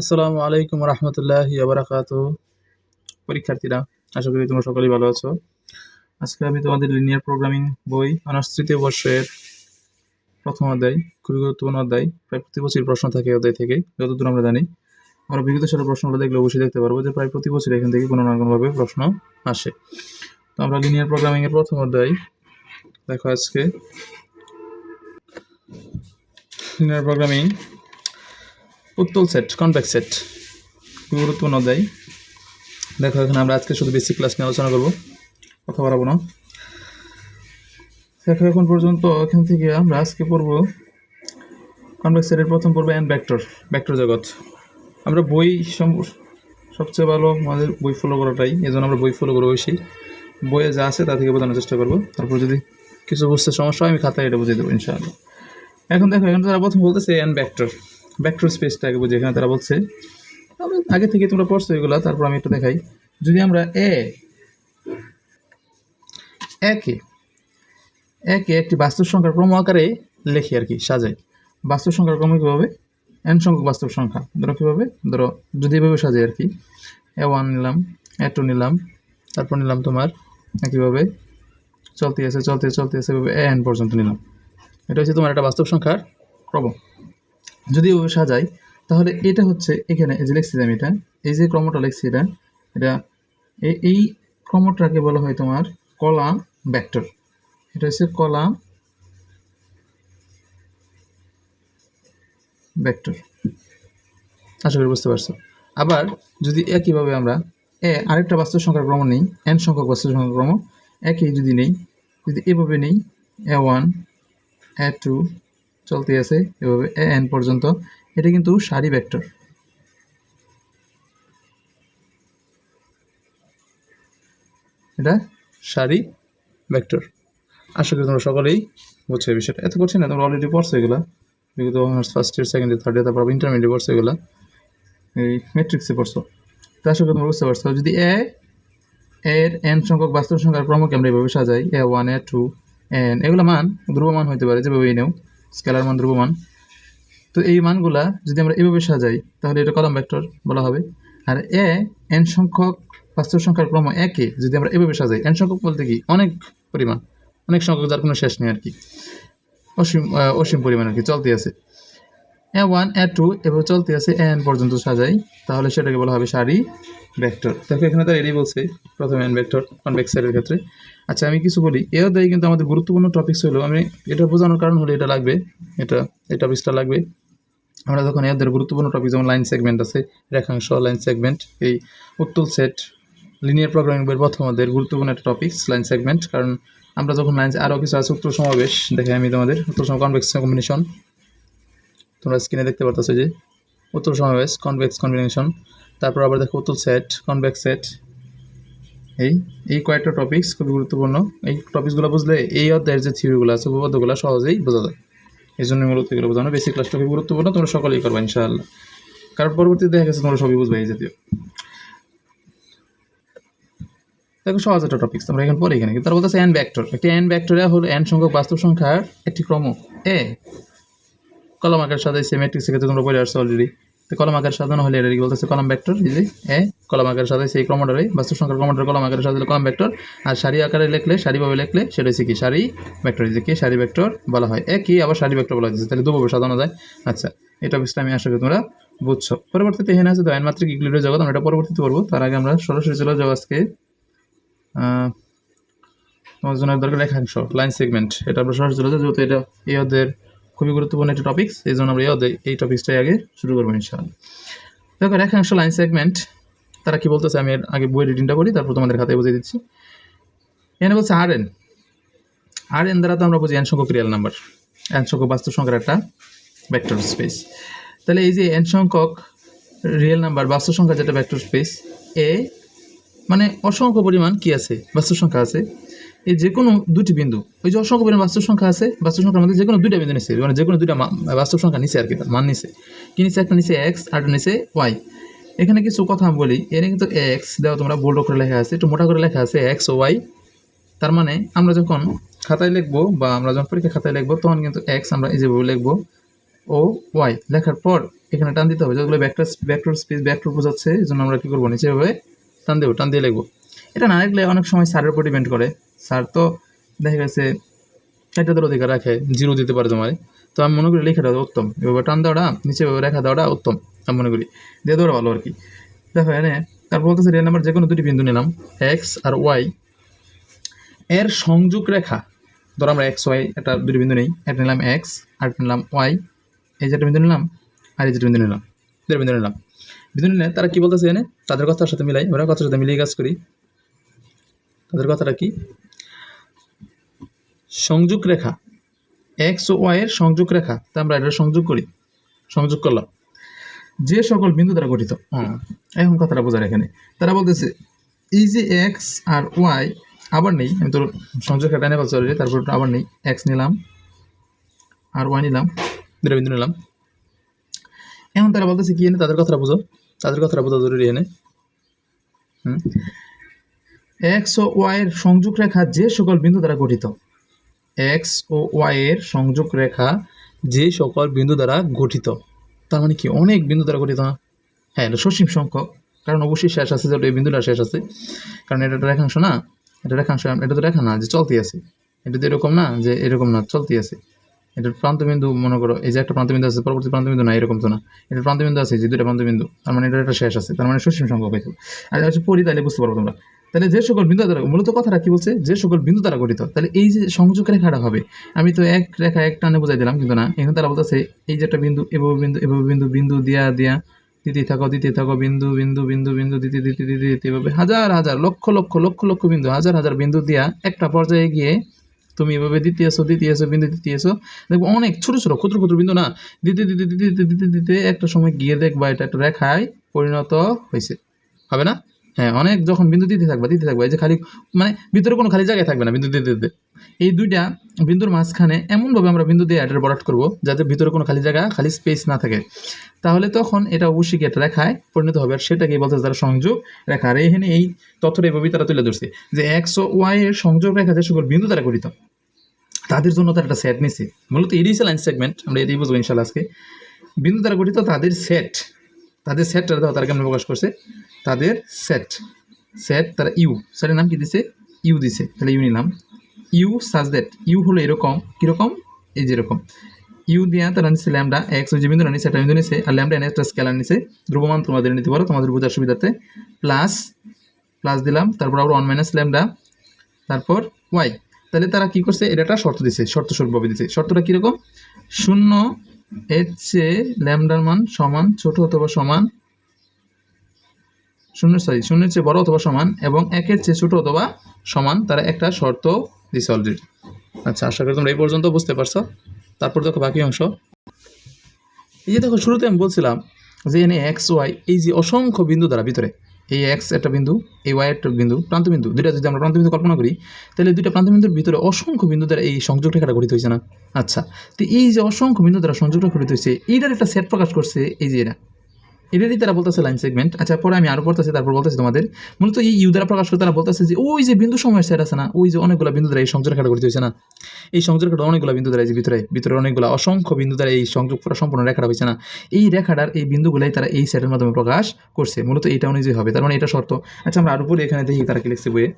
আসসালামু আলাইকুম রহমতুল্লাহ আবরাকাত পরীক্ষার্থীরা, আশা করি তোমরা সকলেই ভালো আছো। আজকে আমি তোমাদের লিনিয়ার প্রোগ্রামিং বই অনার্স তৃতীয় বর্ষের প্রথম অধ্যায়, খুবই গুরুত্বপূর্ণ অধ্যায়, প্রায় প্রতি বছর প্রশ্ন থাকে অধ্যায় থেকে, যতদূর আমরা জানি। আমরা বিগত সালের প্রশ্নগুলো দেখলে অবশ্যই দেখতে পারব যে প্রায় প্রতি বছর এখান থেকে কোনো না কোনোভাবে প্রশ্ন আসে। তো আমরা লিনিয়ার প্রোগ্রামিংয়ের প্রথম অধ্যায় দেখো আজকে। লিনিয়ার প্রোগ্রামিং উত্তল সেট কনভেক্স সেট গুরুত্বপূর্ণ অধ্যায় দেখো, এখানে আমরা আজকে শুধু বেসিক ক্লাস নিয়ে আলোচনা করব, কথা বাড়াবো না। দেখো, এখন পর্যন্ত এখান থেকে আমরা আজকে পড়ব কনভেক্স সেটের প্রথম পড়ব অ্যান্ড ভেক্টর ভেক্টর জগৎ। আমরা বই সবচেয়ে ভালো আমাদের বই ফলো করাটাই এই জন্য আমরা বই ফলো করব বেশি বইয়ে যা আছে তা থেকে বোঝানোর চেষ্টা করব। তারপর যদি কিছু বুঝতে সমস্যা হয়, আমি খাতায় এটা বুঝিয়ে দেবো, ইনশাআল্লাহ। এখন দেখো, এখন তারা প্রথম বলতেছে অ্যান্ড ভেক্টর ভেক্টর স্পেসটা আগে বুঝি, এখানে তারা বলছে। আগে থেকে তোমরা পড়ছো এগুলো, তারপর আমি একটু দেখাই। যদি আমরা এ, একে একে একটি বাস্তব সংখ্যার ক্রম আকারে লেখি আর কি, সাজাই। বাস্তব সংখ্যার ক্রম কীভাবে? এন সংখ্যক বাস্তব সংখ্যা। ধরো কীভাবে? ধরো যদি এভাবে সাজাই আর কি। এ ওয়ান নিলাম এ টু নিলাম, তারপর নিলাম তোমার একইভাবে চলতে আছে, চলতে চলতে আছে, এভাবে এ এন পর্যন্ত নিলাম। এটা হচ্ছে তোমার একটা বাস্তব সংখ্যার ক্রম। যদি ওভাবে সাজাই, তাহলে এটা হচ্ছে এখানে এই যে লিখছি আমি এটা, এই যে ক্রমটা লিখছি এটা এটা এই ক্রমটাকে বলা হয় তোমার কলাম ব্যাক্টর এটা হচ্ছে কলাম ব্যাক্টর আশা করি বুঝতে পারছ। আবার যদি একইভাবে আমরা এ আরেকটা বাস্তব সংখ্যার ক্রম নেই এন সংখ্যক বাস্তব সংখ্যার ক্রম, একই যদি নেই, যদি এভাবে নেই এ ওয়ান এ টু চলতে আছে এভাবে এ এন পর্যন্ত। এটা কিন্তু সারি ভেক্টর। এটা সারি ভেক্টর। আশা করি তোমরা সকলেই বুঝছ বিষয়টা। এত করছি না, তোমরা অলরেডি পড়ছো এগুলা। বিগত honours first year second year third year তারপর ইন্টারমিডিয়েট পড়ছো এগুলা। এই ম্যাট্রিক্সে পড়ছো। তো আশা করি তোমরা বুঝতে পারছ। যদি এ এর এন সংখ্যক বাস্তব সংখ্যার ক্রমকে আমরা এভাবে সাজাই A one A two N এগুলো মান, ধ্রুবমান হইতে পারে যেভাবে নেও। স্কেলার মান, ধ্রুব মান। তো এই মানগুলা যদি আমরা এভাবে সাজাই, তাহলে এটা কলাম ভেক্টর বলা হবে। আর এ এন সংখ্যক বাস্তব সংখ্যার ক্রম একে যদি আমরা এভাবে সাজাই এন সংখ্যক বলতে কি? অনেক পরিমাণ। অনেক সংখ্যক যার কোনো শেষ নেই আর কি। অসীম অসীম পরিমাণ আর কি চলতে আছে। এ ওয়ান এ টু এভাবে চলতে আছে এন পর্যন্ত সাজাই। তাহলে সেটাকে বলা হবে সারি ভেক্টর। দেখো এখানে তার এটাই বলছে, প্রথমে এন ভেক্টর কনভেক্সারের ক্ষেত্রে। আচ্ছা আমি কিছু বলি। এ অধ্যায়ে কিন্তু আমাদের গুরুত্বপূর্ণ টপিকস হলো, আমি এটা বোঝানোর কারণ হলো এটা লাগবে, এটা, এই টপিকসটা লাগবে। আমরা যখন এদের গুরুত্বপূর্ণ টপিক যেমন লাইন সেগমেন্ট আছে, রেখাংশ লাইন সেগমেন্ট এই উত্তল সেট লিনিয়ার প্রোগ্রামিং বইয়ের প্রথম আমাদের গুরুত্বপূর্ণ একটা টপিকস লাইন সেগমেন্ট কারণ আমরা যখন লাইন আরও কিছু আছে, উত্তর সমাবেশ দেখে আমি তোমাদের, উত্তর সম কনভেক্স কম্বিনেশন তোমরা স্ক্রিনে দেখতে পারতেছো যে উত্তর সমাবেশ কনভেক্স কম্বিনেশন তারপর আবার দেখো উত্তল সেট কনভেক্স সেট এই এই কয়েকটা টপিক্স খুবই গুরুত্বপূর্ণ। এই টপিকসগুলো বুঝলে এই অধ্যায়ের যে থিওরিগুলো আছে, উপপাদ্যগুলো সহজেই বোঝা যায়। এই জন্য মূলত এগুলো বোঝানো। বেসিক ক্লাসটা খুবই গুরুত্বপূর্ণ, তোমরা সকলেই করবা ইনশাআল্লাহ। কারণ পরবর্তীতে দেখা গেছে তোমরা সবই বুঝবে, এই জাতীয়। দেখো সহজ একটা টপিক তোমরা এখানে পরে এখানে। তার বলতেছে এন ভেক্টর একটি এন ভেক্টরে হলো এন সংখ্যক বাস্তব সংখ্যার একটি ক্রম। এ কলম আকার সাজাইছে ম্যাট্রিক্সের ক্ষেত্রে তোমরা পড়ে আসছো অলরেডি তো কলম আকার সাজানো হলে এটা কি বলতেছে? কলম ভেক্টর এই এ কলম আকার সাজাইছে এই ক্রমটারে বাস্তব সংখ্যার ক্রমটারে কলম আকারে সাজালে কলম ভেক্টর আর সারি আকারে লিখলে সারিভাবে লিখলে, সেটা হচ্ছে কি? সারি ভেক্টর এই কি সারি ভেক্টর বলা হয়। একই আবার সারি ভেক্টর বলা হয়েছে, তাহলে দুভাবে সাজানো যায়। আচ্ছা এটা টপিকসটা আমি আশা করি তোমরা বুঝছ। পরবর্তীতে এখানে আছে দয়ান মাত্রিক ইকুইলিব্রিয়াম জগৎ, আমরা এটা পরবর্তীতে পড়ব। তার আগে আমরা সরাসরি চলে যাব আজকে তোমার জন্য দরকার রেখাংশ লাইন সেগমেন্ট এটা আমরা সরাসরি চলে যাব, যেহেতু এটা অধ্যায়ের খুবই গুরুত্বপূর্ণ একটা টপিক্স এই জন্য আমরা এই টপিক্সটাই আগে শুরু করব ইনশাআল্লাহ। দেখো, রেখাংশ লাইন সেগমেন্ট তারা কি বলতেছে? আমি আগে বই রিডিংটা করি, তারপর তোমাদের খাতায় বুঝিয়ে দিচ্ছি। এখানে বলছে আর এন আর এন দ্বারা তো আমরা বুঝি এন সংখ্যক রিয়েল নাম্বার এন সংখ্যক বাস্তব সংখ্যার একটা ভেক্টর স্পেস তাহলে এই যে এন সংখ্যক রিয়েল নাম্বার বাস্তব সংখ্যা যেটা ভেক্টর স্পেস এ মানে অসংখ্য পরিমাণ কি আছে? বাস্তব সংখ্যা আছে। এই যে কোনো দুটি বিন্দু, ওই যে অসংখ্য পরিমাণ বাস্তব সংখ্যা আছে, বাস্তব সংখ্যার মধ্যে যে কোনো দুইটা বিন্দু নিছে মানে যে কোনো দুইটা বাস্তব সংখ্যা নিচে আর কি মান নিছে। কি নিচে একটা নিচে এক্স আর একটা নিচে ওয়াই এখানে কিছু কথা আমি বলি, এখানে কিন্তু এক্স দেওয়া তোমরা বোল্ড করে লেখা আছে, একটু মোটা করে লেখা আছে এক্স ও ওয়াই তার মানে আমরা যখন খাতায় লিখব বা আমরা যখন পরীক্ষা খাতায় লিখব, তখন কিন্তু এক্স আমরা এই যেভাবে লিখব, ও ওয়াই লেখার পর এখানে টান দিতে হবে যেগুলো ভেক্টর ভেক্টর স্পেস ভেক্টর বোঝাচ্ছে, এই জন্য আমরা কী করব? নিচে টান দেবো, টান দিয়ে লিখব। এটা না লিখলে অনেক সময় স্যারের উপর ডিপেন্ড করে। স্যার তো দেখা গেছে চারটাদের অধিকার রাখে জিরো দিতে পারে তোমার তো আমি মনে করি লেখা দেওয়া উত্তম। এভাবে টান দেওয়াটা, নিচে রেখা দেওয়াটা উত্তম, আমি মনে করি। দিয়ে দেওয়া ভালো আর কি। দেখো এনে তারপর বলতেছে রিয়েল নাম্বার যে কোনো দুটি বিন্দু নিলাম এক্স আর ওয়াই এর সংযোগ রেখা, ধরো আমরা এক্স ওয়াই একটা দুটি বিন্দু নেই, একটা নিলাম এক্স আর নিলাম ওয়াই এই যেটা বিন্দু নিলাম, আর এই যেটা বিন্দু নিলাম, দুটো বিন্দু নিলাম। বিন্দু নিলে তারা কি বলতেছে এনে তাদের কথার সাথে মিলাই, ওরা কথার সাথে মিলিয়ে কাজ করি। তাদের কথাটা কি? সংযোগ রেখা, এক্স ও ওয়াই এর সংযোগ রেখা, তা আমরা এটা সংযোগ করি। সংযোগ করলাম। যে সকল বিন্দু দ্বারা গঠিত হ্যাঁ এখন কথাটা বোঝার এখানে। তারা বলতেছে, এই যে এক্স আর ওয়াই আবার নেই, আমি তো সংযোগ রেখা নেবার চলে তারপর আবার নেই। এক্স নিলাম, আর ওয়াই নিলাম, দুটো বিন্দু নিলাম। এখন তারা বলতেছে কি এনে তাদের কথাটা বুঝো। তাদের কথাটা বোঝা জরুরি এনে হুম। এক্স ও ওয়াই এর সংযোগ রেখা যে সকল বিন্দু দ্বারা গঠিত। এক্স ও ওয়াই এর সংযোগ রেখা যে সকল বিন্দু দ্বারা গঠিত। তার মানে কি? অনেক বিন্দু দ্বারা গঠিত না? হ্যাঁ এটা সসীম সংখ্যক। কারণ অবশ্যই শেষ আছে যেটা এই বিন্দুটা শেষ আছে। কারণ এটা একটা রেখাংশ না। এটা রেখাংশ, এটা তো রেখা না যে চলতি আছে। এটা তো এরকম না যে এরকম না, চলতি আছে। এটার প্রান্তবিন্দু মনে করো, এই যে একটা প্রান্তবিন্দু আছে, পরবর্তী প্রান্তবিন্দু না, এরকম তো না। এটা প্রান্তবিন্দু আছে যে দুটো প্রান্তবিন্দু তার মানে এটা একটা শেষ আছে। তার মানে সসীম সংখ্যক হইতো। আর হচ্ছে পড়ি তাহলে বুঝতে পারব তোমরা। তাহলে যে সকল বিন্দু দ্বারা, মূলত কথাটা কি বলছে? যে সকল বিন্দু দ্বারা গঠিত। তাহলে এই যে সংযোগ রেখাটা হবে, আমি তো এক রেখা এক টানে বোঝাই দিলাম, কিন্তু না, এখানে তারা বলতেছে, এই যে একটা বিন্দু, এভাবে বিন্দু এভাবে বিন্দু বিন্দু দিয়া দিয়া দিতে থাকো দিতে থাকো, বিন্দু বিন্দু বিন্দু বিন্দু দিতে দিতে দিতে দিতে এভাবে হাজার হাজার, লক্ষ লক্ষ লক্ষ লক্ষ বিন্দু, হাজার হাজার বিন্দু দিয়া একটা পর্যায়ে গিয়ে তুমি এভাবে দ্বিতীয়শো দ্বিতীয়শো বিন্দু দ্বিতীয়শো দেখব অনেক ছোট ছোট, ক্ষুদ্র ক্ষুদ্র বিন্দু না, দিতে দিতে দিতে দিতে দিতে দিতে, একটা সময় গিয়ে দেখবা এটা একটা রেখায় পরিণত হয়েছে হবে না? হ্যাঁ অনেক যখন বিন্দু দিতে থাকবা দিতে থাকবা, এই যে খালি মানে ভিতরে কোনো খালি জায়গায় থাকবে না বিন্দু দিতে দিতে। এই দুইটা বিন্দুর মাঝখানে এমনভাবে আমরা বিন্দু দিয়ে অ্যাডের বরাট করব, যাতে ভিতরে কোনো খালি জায়গা, খালি স্পেস না থাকে। তাহলে তখন এটা অবশ্যই একটা রেখায় পরিণত হবে, আর সেটাকে বলতে তারা সংযোগ রেখা, আর এখানে এই তথ্যটা এইভাবেই তারা তুলে ধরছে, যে এক্স ও ওয়াই এর সংযোগ রেখা যে সকল বিন্দু দ্বারা গঠিত, তাদের জন্য তার একটা সেট নিছে। মূলত এটাই লাইন সেগমেন্ট আমরা এটাই বুঝব ইনশাল্লাহ আজকে। বিন্দু দ্বারা গঠিত তাদের সেট তাদের সেটটা দেখো তারা কেমন প্রকাশ করছে? তাদের সেট সেট তারা ইউ সেটের নাম কি দিছে? ইউ দিছে, তাহলে ইউ নিলাম। ইউ সাজ দ্যাট ইউ হলো এরকম, কীরকম? এই যেরকম ইউ দিয়া তারা নিচ্ছে ল্যামডা এক্স ওই বিন্দুটা নিচ্ছে একটা বিন্দু নিচ্ছে আর ল্যামডা এনে একটা স্কেলার নিচ্ছে ধ্রুবমান তোমাদের নিতে পারো, তোমাদের বোঝার সুবিধাতে। প্লাস প্লাস দিলাম, তারপর আবার ওয়ান মাইনাস ল্যামডা তারপর ওয়াই তাহলে তারা কি করছে? এটা একটা শর্ত দিছে, শর্ত স্বরূপভাবে দিছে। শর্তটা কীরকম? শূন্য এর চেয়ে ল্যামডার মান সমান, ছোট অথবা সমান শূন্য সরি শূন্যের চেয়ে বড় অথবা সমান এবং একের চেয়ে ছোট অথবা সমান, তারা একটা শর্ত দিছে অলরেডি আচ্ছা আশা করি তোমরা এই পর্যন্ত বুঝতে পারছ। তারপর দেখো বাকি অংশ। এই যে দেখো, শুরুতে আমি বলছিলাম যে এনে এক্স ওয়াই এই যে অসংখ্য বিন্দু দ্বারা ভিতরে এই এক্স একটা বিন্দু, এই ওয়াই একটা বিন্দু, প্রান্তবিন্দু, দুইটা যদি আমরা প্রান্তবিন্দু কল্পনা করি, তাহলে দুইটা প্রান্তবিন্দুর ভিতরে অসংখ্য বিন্দু দ্বারা এই সংযোগ রেখাটা গঠিত হয়েছে না? আচ্ছা তো এই যে অসংখ্য বিন্দু দ্বারা সংযোগটা গঠিত হয়েছে, এইটার একটা সেট প্রকাশ করছে, এই যে এরা এটারই তারা বলতেছে লাইন সেগমেন্ট আচ্ছা পরে আমি আরও পড়তেছি, তারপর বলতেছি তোমাদের। মূলত এই ইউ দ্বারা প্রকাশ করে তারা বলতেছে যে, ওই যে বিন্দু সময়ের সেট আছে না, ওই যে অনেকগুলো বিন্দু দ্বারা এই সংযোগ রেখাটা গঠিত হয়েছে না। এই সংযোগ রেখাটা অনেকগুলো বিন্দু দ্বারা যে ভিতরে ভিতরে অনেকগুলো অসংখ্য বিন্দু দ্বারা এই সংযোগ করা সম্পূর্ণ রেখাটা হয়েছে না। এই রেখাটার এই বিন্দুগুলাই তারা এই সেটের মাধ্যমে প্রকাশ করছে। মূলত এইটা অনুযায়ী হবে। তার মানে এটা শর্ত। আচ্ছা আমরা আরও পরে এখানে দেখি তারা কি লিখছে বইয়ে।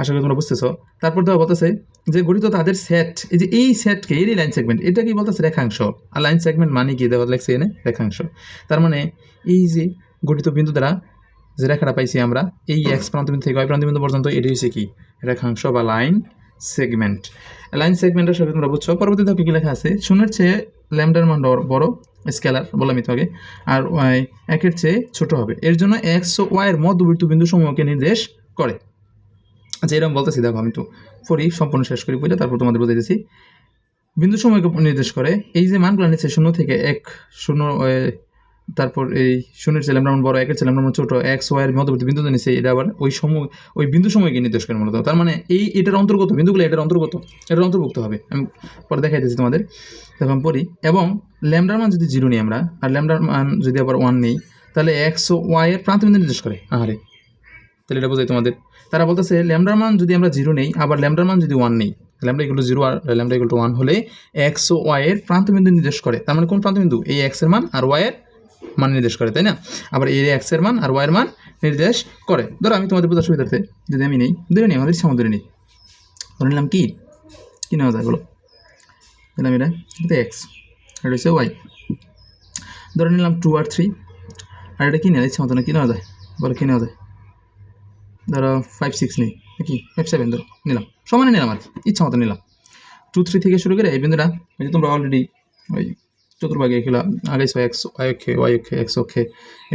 আশা করি তোমরা বুঝতেছো। তারপর দেওয়া বলতেছে যে, গঠিত তাদের সেট এই যে এই সেটকে এই লাইন সেগমেন্ট এটা কি বলতেছে রেখাংশ? আর লাইন সেগমেন্ট মানে কি? দেওয়া লেখছে এনে রেখাংশ। তার মানে এই যে গঠিত বিন্দু দ্বারা যে রেখাটা পাইছি আমরা, এই এক্স প্রান্তবিন্দু থেকে ওয়াই প্রান্তবিন্দু পর্যন্ত, এটি হচ্ছে কি? রেখাংশ বা লাইন সেগমেন্ট লাইন সেগমেন্টের সাথে তোমরা বুঝছ পরবর্তী ধাপে কি লেখা আছে? শূন্যের চেয়ে ল্যামডার মান বড়- স্কেলার বললাম তোমাকে আর একের চেয়ে ছোট হবে। এর জন্য এক্স ও ওয়াই এর মধ্যবর্তী বিন্দু সমূহকে নির্দেশ করে। আচ্ছা এরকম বলতেছি, দেখো, আমি তো পড়ি, সম্পূর্ণ শেষ করি বলে তারপর তোমাদের বুঝাই দিচ্ছি বিন্দু সময়কে নির্দেশ করে, এই যে মানগুলো নিচ্ছে শূন্য থেকে এক, শূন্য তারপর এই শূন্যের ছেলে, আমরা বড় একের ছেলে, আমরা ছোট এক্স ওয়াই এর মধ্যবর্তী বিন্দু নিচ্ছে এটা আবার ওই সময় ওই বিন্দু সময়কে নির্দেশ করে মূলত। তার মানে এই এটার অন্তর্গত, বিন্দুগুলো এটার অন্তর্গত, এটার অন্তর্ভুক্ত হবে। আমি পরে দেখাই দিচ্ছি তোমাদের তখন পড়ি, এবং ল্যামডার মান যদি জিরো নিই আমরা, আর ল্যামডার মান যদি আবার ওয়ান নেই, তাহলে এক্স ও ওয়াই এর প্রান্তবিন্দু নির্দেশ করে, আহারে। তাহলে এটা বোঝাই তোমাদের। তারা বলতেছে, ল্যামডার মান যদি আমরা জিরো নেই, আবার ল্যামডার মান যদি ওয়ান নেই, ল্যামডা ইকুয়াল টু জিরো আর ল্যামডা ইকুয়াল টু ওয়ান হলে এক্স ও ওয়াই এর প্রান্তবিন্দু নির্দেশ করে। তার মানে কোন প্রান্তবিন্দু এই এক্সের মান আর ওয়াই এর মান নির্দেশ করে, তাই না? আবার এর এক্সের মান আর ওয়াই এর মান নির্দেশ করে। ধরো আমি তোমাদের বোঝার সুবিধার্থে যদি আমি নেই, ধরে নিই, আমাদের মতো ধরে নিই। ধরে নিলাম কি? কী নেওয়া যায় বলো? দিলাম এটা এটা এক্স এটা হচ্ছে ওয়াই ধরে নিলাম টু আর থ্রি আর এটা কী নেওয়া ইচ্ছা মতো না কী নেওয়া যায়? বলো কী নেওয়া যায়? ধরো ফাইভ সিক্স নেই, নাকি? ফাইভ সেভেন ধরো, নিলাম। সমানে নিলাম আর কি, ইচ্ছা মতো নিলাম। টু থ্রি থেকে শুরু করে এই বিন্দুটা ওই যে তোমরা অলরেডি ওই চতুর্ভাগে এগুলো, আগে X, Y okay Y okay, X okay,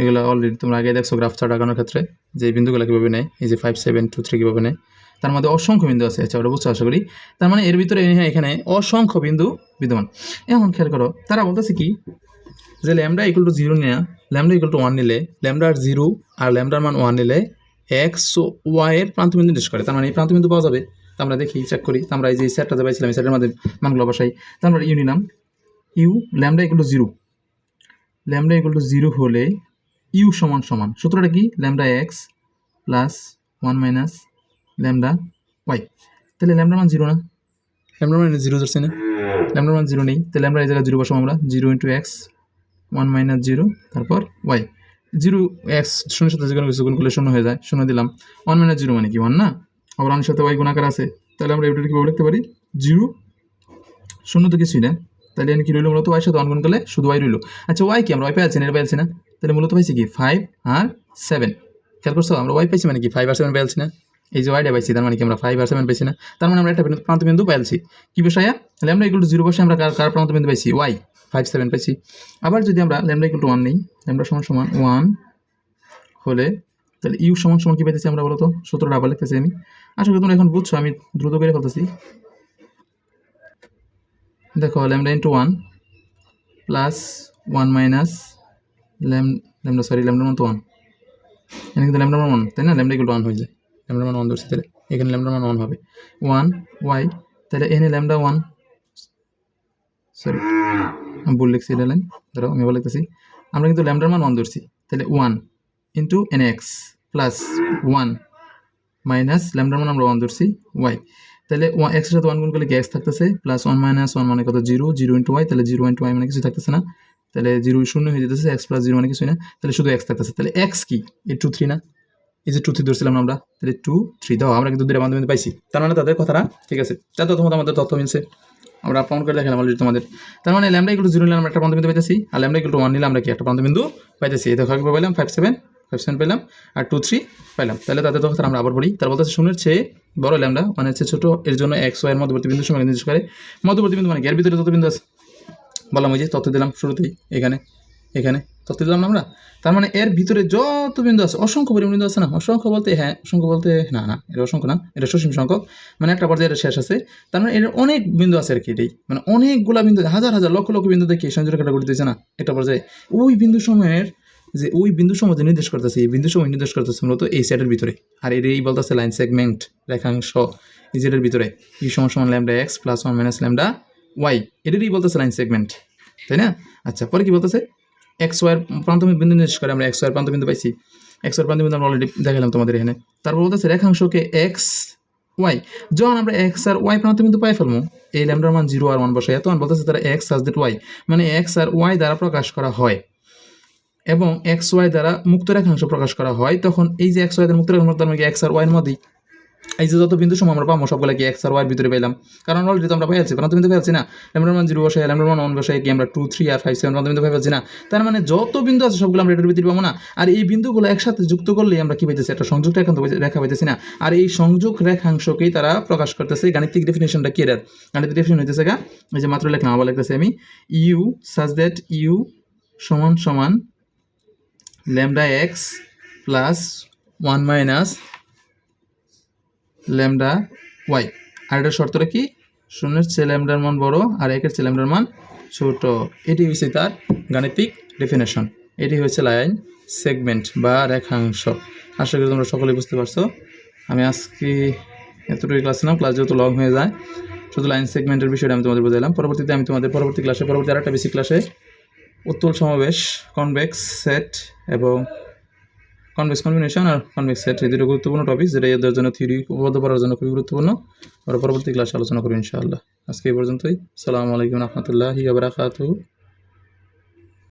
এগুলো অলরেডি তোমরা আগে দেখছ গ্রাফ চার্ট আঁকানোর ক্ষেত্রে, যে বিন্দুগুলো কীভাবে নেয়, এই যে ফাইভ সেভেন টু থ্রি কীভাবে নেয়। তার মধ্যে অসংখ্য বিন্দু আছে আচ্ছা ওটা বুঝতে আশা করি। তার মানে এর ভিতরে এখানে অসংখ্য বিন্দু বিদ্যমান। এখন খেয়াল করো, তারা বলতেছে কি, যে ল্যামডা ইকুয়াল টু জিরো নেওয়া ল্যামডা ইকুয়াল টু ওয়ান নিলে ল্যামডার জিরো আর ল্যামডার মান ওয়ান নিলে এক্স ওয়াই এর প্রান্তবিন্দু নির্দেশ করে। তার মানে এই প্রান্তবিন্দু পাওয়া যাবে। তা আমরা দেখি চেক করি। তা আমরা এই যে সেটটাতে পাইছিলাম, এই সেটের মধ্যে মানগুলো বসাই। তা আমরা U lambda equal to zero lambda equal to zero হলে ইউ সমান সমান। সূত্রটা কি? Lambda X plus one minus lambda Y তাহলে ল্যামডা মান জিরো না? ল্যামডার মান জিরো ধরছি না। ল্যামডার মান জিরো নেই। তাহলে আমরা এই জায়গায় জিরো বসাবো আমরা। Zero into X one minus zero তারপর ওয়াই জিরো এক্স শূন্যের সাথে যে কোনো কিছু গুণ করলে শূন্য হয়ে যায়। শূন্য দিলাম। ওয়ান মাইনাস জিরো মানে কি? ওয়ান না? আবার ওয়ানের সাথে ওয়াই গুণাকার আছে। তাহলে আমরা এটা কীভাবে লিখতে পারি? জিরো শূন্য তো কিছুই না। তাহলে এখানে কি রইল মূলত ওয়াই সাথে ওয়ান করলে শুধু ওয়াই রইল? আচ্ছা ওয়াই কি? আমরা ওয়াই পাইছি না এটা পাইছি না। তাহলে মূলত পাইছি কি? ফাইভ আর সেভেন খেয়াল করছ? আমরা ওয়াই পাইছি মানে কি? ফাইভ আর সেভেন পাইছি না। এই যে ওয়াইটা পাইছি, তার মানে কি আমরা ফাইভ আর সেভেন পাইছি না? তার মানে আমরা একটা প্রান্ত বিন্দু পাইছি কি বসায়া ল্যামডা ইকুয়াল টু জিরো বসে আমরা কার কার প্রান্ত বিন্দু পাইছি? ওয়াই ফাইভ সেভেন পাইছি। আবার যদি আমরা ল্যামডা ইকুয়াল টু ওয়ান নেই ল্যামডা সমান সমান ওয়ান হলে তাহলে ইউ সমান সমান কি পাইতেছি আমরা বলতো? সূত্রটা আবার লিখতেছি আমি। আশা করি তোমরা এখন বুঝছ, আমি দ্রুত করে ফেলতেছি। দেখো lambda into one plus one minus lam lambda sorry lambda মান তো ওয়ান এখানে কিন্তু ল্যামডা ওয়ান তাই না? ল্যামডা ইকুয়াল ওয়ান হয়ে যায়। ল্যামডা মান ওয়ান ধরছি তাহলে। এখানে ল্যামডা মান ওয়ান হবে। ওয়ান ওয়াই তাহলে এনে ল্যামডা ওয়ান সরি ভুল লিখছি এটা লাইন ধরো, আমি আবার লিখতেছি। আমরা কিন্তু ল্যামডার মান ওয়ান ধরছি। তাহলে one into N X plus one minus ল্যামডার মান আমরা ওয়ান ধরছি ওয়াই তাহলে ওয়ান এক্সের সাথে ওয়ান গুণ করলে কি এক্স থাকতেছে প্লাস ওয়ান মাইনাস ওয়ান মানে কত? জিরো জিরো ইন্টু ওয়াই তাহলে জিরো ইন্টু ওয়াই মানে কিছু থাকতেছে না। তাহলে জিরো শূন্য হয়ে যেতেছে এক্স প্লাস জিরো মানে কিছুই না। তাহলে শুধু এক্স থাকতেছে। তাহলে এক্স কি? এই টু থ্রি না? এই যে টু থ্রি ধরছিলাম আমরা, তাহলে টু থ্রি দাও, আমরা কিন্তু দুইটা বান্ধবী পাইছি। তার মানে তাদের কথাটা ঠিক আছে। তার তথ্য আমাদের তথ্য মিলছে। আমরা প্রমাণ করে দেখালাম অলরেডি তোমাদের। তার মানে ল্যামডা ইকুয়াল জিরো নিলে আমরা একটা প্রান্তবিন্দু পাইতেছি, আর ল্যামডা ইকুয়াল ওয়ান নিলে আমরা কি একটা প্রান্তবিন্দু পাইতেছি। এই দেখো একবার পাইলাম ফাইভ সেভেন ফাইভ সেভেন পেলাম আর টু থ্রি পাইলাম তাহলে তাদের কথা আমরা আবার পড়ি তার বলতেছে শূন্যের চেয়ে বড় ল্যামডা মানে হচ্ছে ছোটো, এর জন্য এক্স ওয়াই মধ্যবর্তী বিন্দু সময় নির্দেশ করে। মধ্যবর্তী বিন্দু মানে? এর ভিতরে যত বিন্দু আছে। বললাম ওই যে তথ্য দিলাম শুরুতেই, এখানে এখানে তথ্য দিলাম না আমরা। তার মানে এর ভিতরে যত বিন্দু আছে, অসংখ্য পরিমাণ বিন্দু আছে না? অসংখ্য বলতে হ্যাঁ অসংখ্য বলতে, না না এটা অসংখ্য না এটা সসীম সংখ্যক। মানে একটা পর্যায়ে এটা শেষ আছে। তার মানে এর অনেক বিন্দু আছে আর কি এটাই। মানে অনেকগুলা বিন্দু, হাজার হাজার, লক্ষ লক্ষ বিন্দু দেখি সংযোগ করে দিয়েছে না? একটা পর্যায়ে। ওই বিন্দু সময়ের যে ওই বিন্দু সময় যে নির্দেশ করতেছে, এই বিন্দু সময় নির্দেশ করতেছে মূলত এই সেটের ভিতরে। আর এর এই বলতেছে লাইন সেগমেন্ট রেখাংশ, এই জেডের ভিতরে। ই সমান সমান lambda X plus one minus lambda Y এটারই বলতেছে লাইন সেগমেন্ট তাই না? আচ্ছা পরে কি বলতেছে? এক্স ওয়ার প্রান্তবিন্দু বিন্দু নির্দেশ করে আমরা এক্স ওয়ার প্রান্তবিন্দু পাইছি। এক্স ওয়ার প্রান্তবিন্দু আমরা অলরেডি দেখালাম তোমাদের এখানে। তারপর বলতেছে রেখাংশকে এক্স ওয়াই যখন আমরা এক্স আর ওয়াই প্রান্তবিন্দু পাই ফেলব, এই ল্যামডার মান জিরো আর ওয়ান বসাই। তখন বলতেছে তারা এক্স সাজ দ্যাট ওয়াই মানে এক্স আর ওয়াই দ্বারা প্রকাশ করা হয়। এবং এক্স ওয়াই দ্বারা মুক্ত রেখাংশ প্রকাশ করা হয়, তখন এই যে এক্স ওয়াই দ্বারা মুক্ত রেখাংশ তার মানে এক্স আর ওয়াই এর মধ্যেই? এই যে যত বিন্দু সময় আমরা পাবো সবগুলো কি এক্স আর ওয়াই ভিতরে পেলাম। কারণ অলরেডি তো আমরা পাইছি প্রান্ত বিন্দু পাইছি না। ল্যামডার মান জিরো বসাই ল্যামডার মান ওয়ান বসাই, কি আমরা টু থ্রি আর ফাইভ সেভেন প্রান্ত বিন্দু পাইছি না। তার মানে যত বিন্দু আছে, সবগুলো আমরা এটার ভিতরে পাবো না। আর এই বিন্দুগুলো একসাথে যুক্ত করলেই আমরা কি পাইতেছি? একটা সংযোগ রেখা রেখা পাইতেছি না। আর এই সংযোগ রেখাংশকেই তারা প্রকাশ করতেছে গাণিতিক ডেফিনেশনটা কি এর গাণিতিক ডেফিনেশন হইতেছে গা, এই যে মাত্র লিখলাম, আবার লিখতেছি আমি ইউ সাজ দ্যাট ইউ সমান সমান lambda X plus one minus lambda Y. আর এটার শর্তটা কি? শূন্যের চেয়ে ল্যামডার মান বড় আর একের চেয়ে ল্যামডার মান ছোট। এটি হচ্ছে তার গাণিতিক ডেফিনেশন এটি হচ্ছে লাইন সেগমেন্ট বা রেখাংশ। আশা করি তোমরা সকলেই বুঝতে পারছ। আমি আজকে এতটুকু ক্লাস না ক্লাস যেহেতু লং হয়ে যায়, শুধু লাইন সেগমেন্টের বিষয়টা আমি তোমাদের বোঝালাম পরবর্তীতে আমি তোমাদের, পরবর্তী ক্লাসে পরবর্তী আরেকটা বেসিক ক্লাসে উত্তল সমাবেশ কনভেক্স সেট এবং কনভেক্স কম্বিনেশন আর কনভেক্স সেট এই দুটো গুরুত্বপূর্ণ টপিক যেটা এদের জন্য থিওরি উপলব্ধ করার জন্য খুবই গুরুত্বপূর্ণ। আমরা পরবর্তী ক্লাসে আলোচনা করব ইনশাআল্লাহ। আজকে এই পর্যন্তই। সালামু আলাইকুম রহমতুল্লাহি আবরাকাতুহু